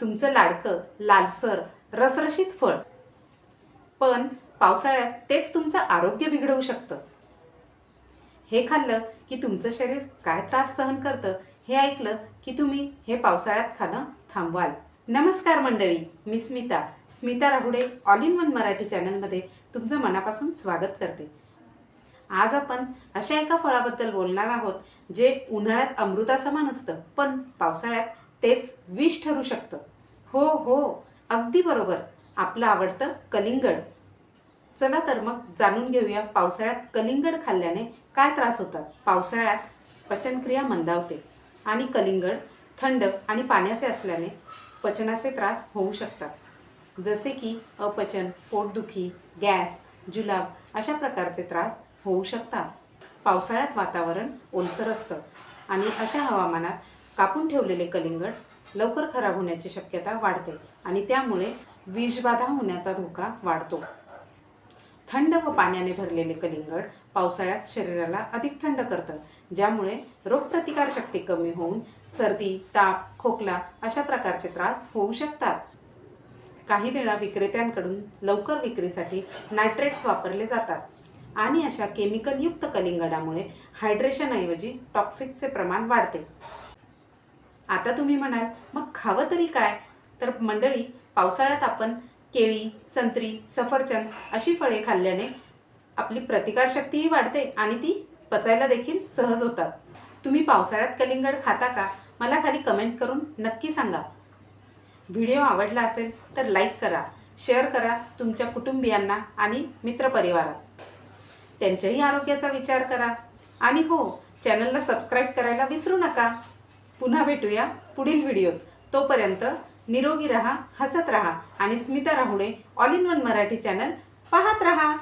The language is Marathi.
तुमचं लाडकं लालसर रसरशीत फळ. पण पावसाळ्यात तेच तुमचं आरोग्य बिघडवू शकतं. हे खाल्लं की तुमचं शरीर काय त्रास सहन करतं हे ऐकलं की तुम्ही हे पावसाळ्यात खाणं थांबवाल. नमस्कार मंडळी मी Smita. Smita Rahude all in one Marathi चॅनलमध्ये तुमचं मनापासून स्वागत करते. आज आपण अशा एका फळाबद्दल बोलणार आहोत जे उन्हाळ्यात अमृतासमान असतं पण पावसाळ्यात तेच विष ठरू शकतं. हो हो अगदी बरोबर. आपलं आवडतं कलिंगड. चला तर मग जाणून घेऊया पावसाळ्यात कलिंगड खाल्ल्याने काय त्रास होतात. पावसाळ्यात पचनक्रिया मंदावते आणि कलिंगड थंड आणि पाण्याचे असल्याने पचनाचे त्रास होऊ शकतात. जसे की अपचन पोटदुखी गॅस जुलाब अशा प्रकारचे त्रास होऊ शकतात. पावसाळ्यात वातावरण ओलसर असतं आणि अशा हवामानात कापून ठेवलेले कलिंगड लवकर खराब होण्याची शक्यता वाढते आणि त्यामुळे विषबाधा होण्याचा धोका वाढतो. थंड व पाण्याने भरलेले कलिंगड पावसाळ्यात शरीराला अधिक थंड करतं ज्यामुळे रोगप्रतिकारशक्ती कमी होऊन सर्दी ताप खोकला अशा प्रकारचे त्रास होऊ शकतात. काही वेळा विक्रेत्यांकडून लवकर विक्रीसाठी नायट्रेट्स वापरले जातात आणि अशा केमिकलयुक्त कलिंगडामुळे हायड्रेशनऐवजी टॉक्सिकचे प्रमाण वाढते. आता तुम्ही म्हणाल मग खावं तरी काय? तर मंडळी पावसाळ्यात आपण केळी संत्री सफरचंद अशी फळे खाल्ल्याने आपली प्रतिकारशक्तीही वाढते आणि ती पचायला देखील सहज होतात. तुम्ही पावसाळ्यात कलिंगड खाता का? मला खाली कमेंट करून नक्की सांगा. व्हिडिओ आवडला असेल तर लाईक करा शेअर करा तुमच्या कुटुंबियांना आणि मित्रपरिवारात. त्यांच्याही आरोग्याचा विचार करा. आणि हो चॅनलला सबस्क्राईब करायला विसरू नका. पुन्हा भेटूया पुढील व्हिडिओत तोपर्यंत निरोगी रहा हसत रहा आणि Smita Rahune all in one Marathi channel पाहत रहा.